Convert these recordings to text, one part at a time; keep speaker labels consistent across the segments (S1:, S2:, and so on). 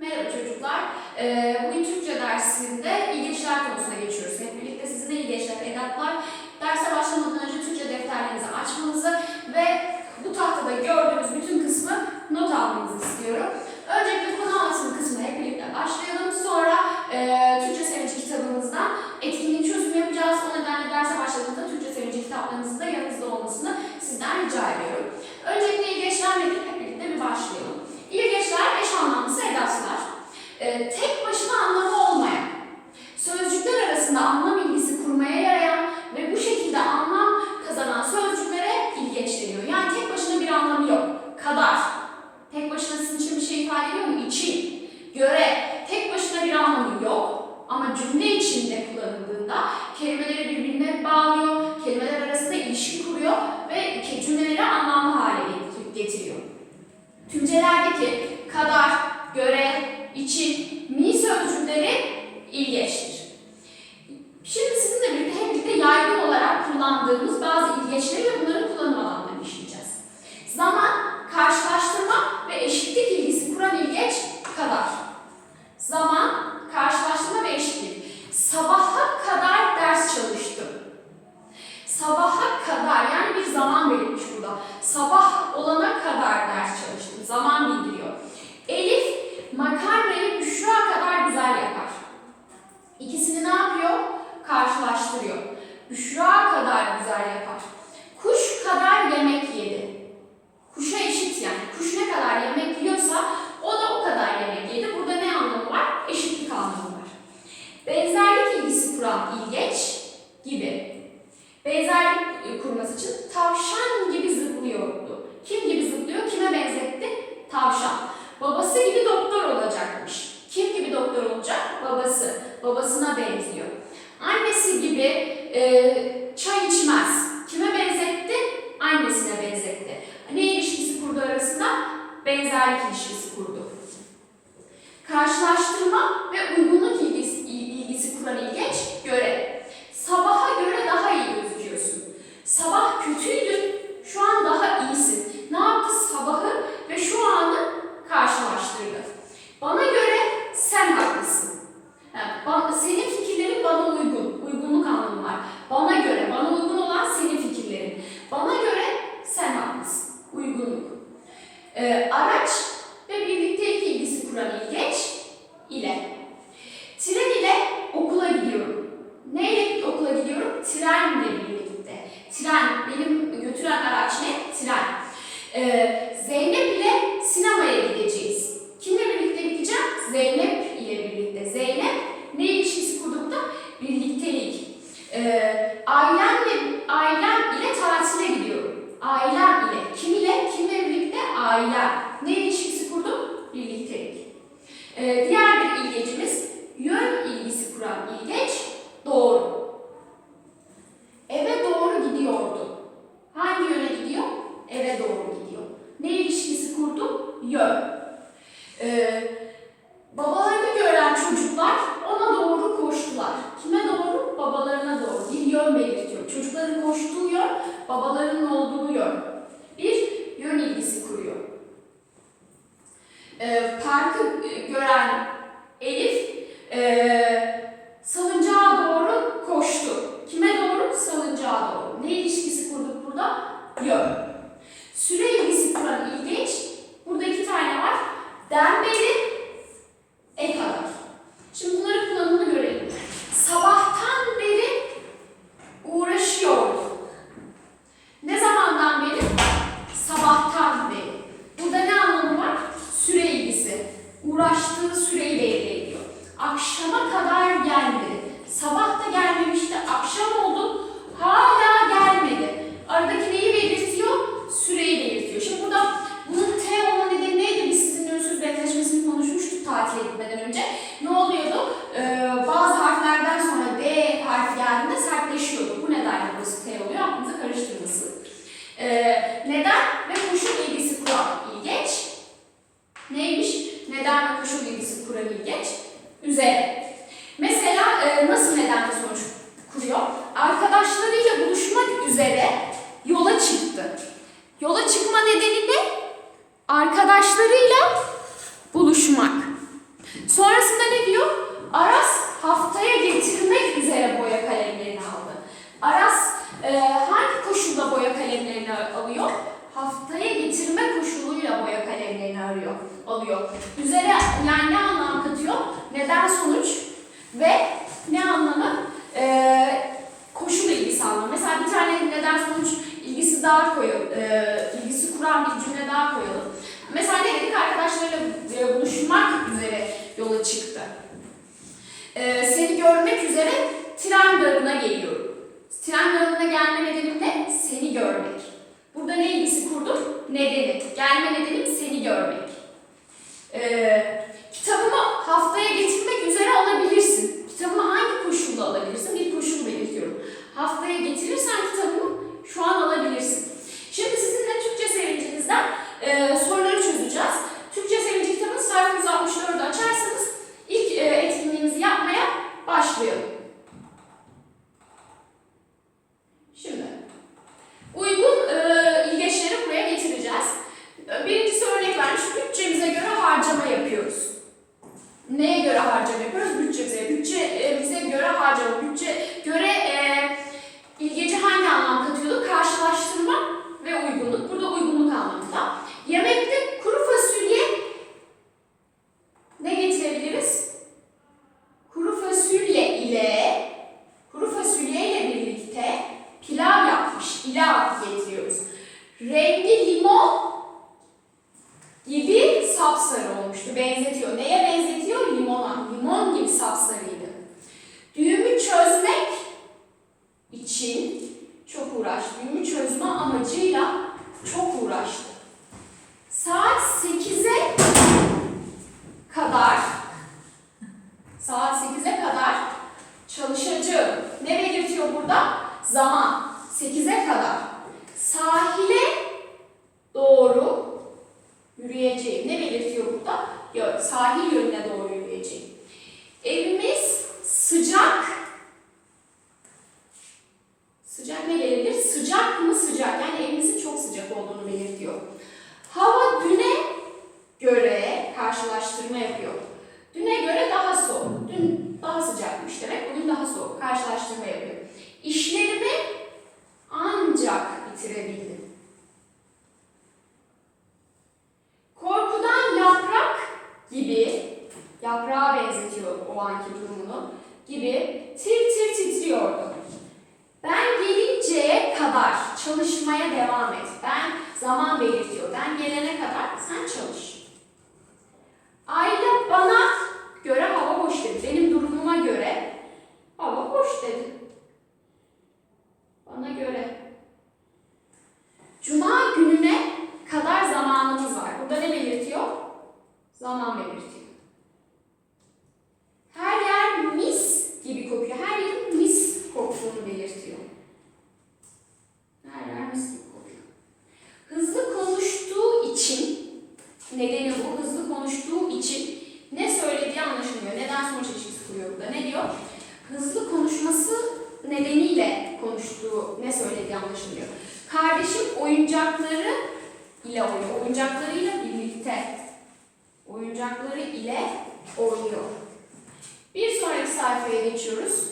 S1: Merhaba çocuklar. Ee, bugün Türkçe dersinde iyi geçişler konusuna geçiyoruz. Hep birlikte sizinle iyi geçişler, edatlar. Derse başlamadan önce Türkçe defterlerinizi açmanızı ve bu tahtada gördüğünüz bütün kısmı not almanızı istiyorum. Türcelerdeki kadar, göre, için, mi sözcükleri ilgeçtir. Şimdi sizinle birlikte hep birlikte yaygın olarak kullandığımız bazı ilgeçleri ve bunların kullanım alanlarını işleyeceğiz. Zaman, karşılaştırma ve eşitlik ilgisi kuran ilgeç kadar. Zaman, karşılaştırma ve eşitlik. Sabaha kadar ders çalıştım. Sabaha kadar yani bir zaman verilmiş burada. Sabah Neden sonuç ve ne anlamı? Ee, koşul ilgisi anlamı. Mesela bir tane neden sonuç ilgisi daha koyalım. Ee, ilgisi kuran bir cümle daha koyalım. Mesela dedik? Arkadaşlarıyla e, buluşmak üzere yola çıktı. Ee, seni görmek üzere tren garına geliyorum. Tren garına gelme nedenim ne? Seni görmek. Burada ne ilgisi kurdum? Nedeni. Gelme nedenim seni görmek. Ee, Neye göre harcama yapıyoruz? Bütçemize. Bütçemize göre harcama. Bütçe göre e, ilgeci hangi anlam katıyordu? Karşılaştırma ve uygunluk. Burada uygunluk anlamında. Yemekte kuru fasulye ne getirebiliriz? Kuru fasulye ile kuru fasulye ile birlikte pilav yapmış. Pilav getiriyoruz. Rengi limon gibi sapsarı olmuştu. Benzetiyor. Neye benzetiyor? Limona. Limon gibi sapsarıydı. Düğümü çözmek için çok uğraştı. Düğümü çözme amacıyla çok uğraştı. Saat 8'e kadar saat 8'e kadar çalışacağım. Ne belirtiyor burada? Zaman. 8'e kadar. Sahile doğru yürüyeceğim. Ne burada? Yok, sahil yönüne doğru yürüyeceğim. Evimiz. Sıcak ne gelebilir? Sıcak mı sıcak? Yani evimizin çok sıcak olduğunu belirtiyor. Hava düne göre karşılaştırma yapıyor. Düne göre daha soğuk. Dün daha sıcakmış demek. Bugün daha soğuk. Karşılaştırma yapıyor. İşlerimi ancak bitirebildim. Korkudan yaprak gibi, yaprağa benzetiyor o anki durumunu, gibi tir tir titriyordu. Ben gelinceye kadar çalışmaya devam et. Ben zaman belirtiyor. Ben gelene kadar sen çalış. Ayla bana göre hava hoş dedi. Benim durumuma göre hava hoş dedi. Bana göre. Cuma gününe kadar zamanımız var. Burada ne belirtiyor? Zaman belirtiyor. Her yer mis gibi kokuyor. Her yerin mis koktuğunu belirtiyor. Her yer mis gibi kokuyor. Hızlı konuştuğu için, nedeni bu hızlı konuştuğu için ne söylediği anlaşılmıyor. Neden sonuç ilişkisi kuruyor burada. Ne diyor? Hızlı konuşması nedeniyle konuştuğu, ne söylediği anlaşılıyor. Kardeşim oyuncakları ile oynuyor. Oyuncaklarıyla birlikte. Oyuncakları ile oynuyor. Bir sonraki sayfaya geçiyoruz.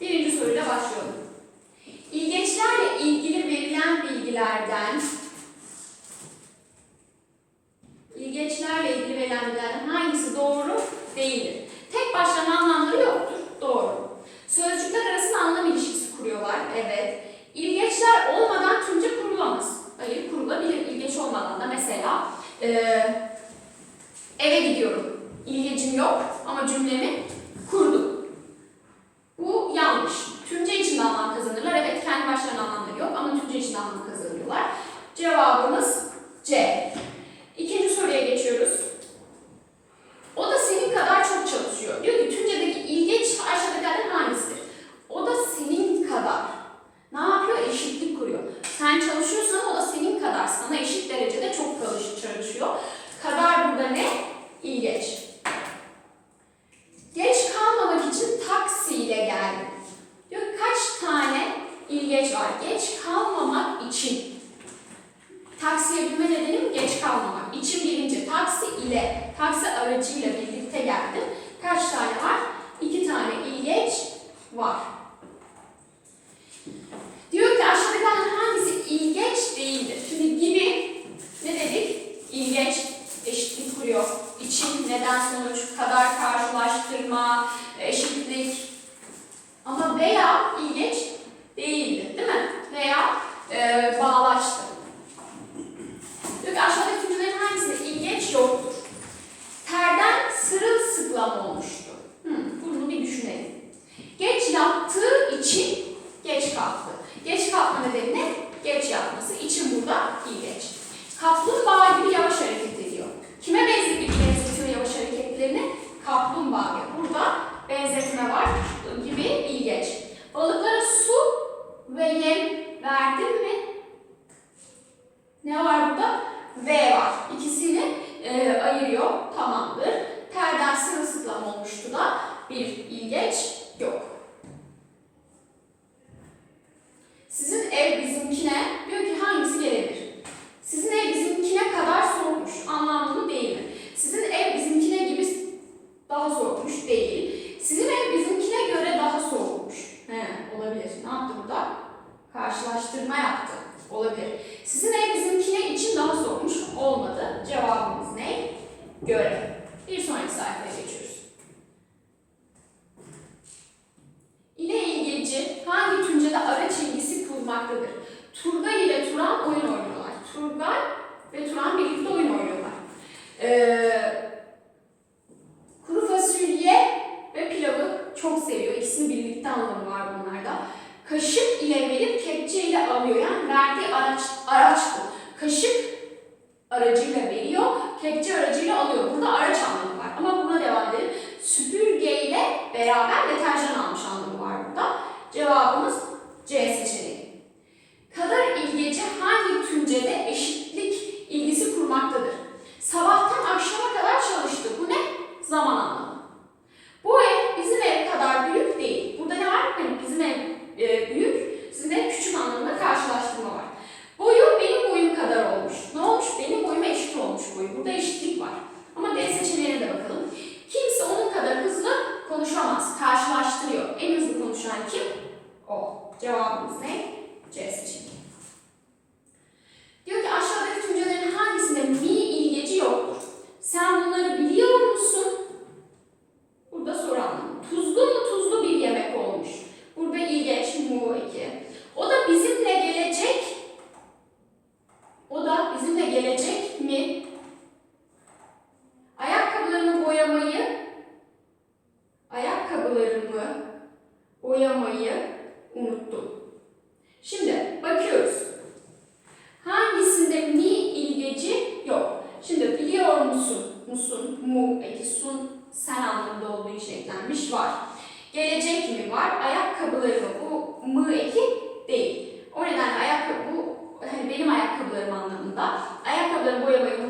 S1: Birinci soruyla başlayalım. İlgeçlerle ilgili verilen bilgilerden İlgeçlerle ilgili verilen bilgilerden hangisi doğru değildir? Tek başlarına anlamları yoktur. Doğru. Sözcükler Evet. İlgeçler olmadan Türkçe kurulamaz. Hayır kurulabilir. İlgeç olmadan da mesela eee, eve gidiyorum. İlgecim yok ama cümlemi kurdum. Bu yanlış. Türkçe için anlam kazanırlar. Evet kendi başlarına anlamları yok ama Türkçe için anlam kazanıyorlar. Cevabımız var. Diyor ki aşağıdakilerden hangisi ilginç değildir? Şimdi gibi ne dedik? İlginç, eşitlik kuruyor. İçin, neden, sonuç, kadar karşılaştırma, eşitlik. Ama veya ilginç değildi değil mi? Veya e, bağlaçtı. Diyor aşağıdaki cümlelerin hangisinde ilginç yoktur? Terden sırılsıklam olmuştu. Good. aracıyla veriyor, kepçe aracıyla alıyor. Burada araç anlamı var ama buna devam edelim. Süpürgeyle beraber deterjan almış anlamı var burada. Cevabımız C seçeneği. Kadar ilgeci hangi tümcede eşitlik ilgisi kurmaktadır? Sabahtan akşama kadar çalıştı. Bu ne? Zaman anlamı. Bu ev bizim ev kadar büyük değil. Burada ne var? Benim bizim ev e, büyük, sizin ev küçük. Then.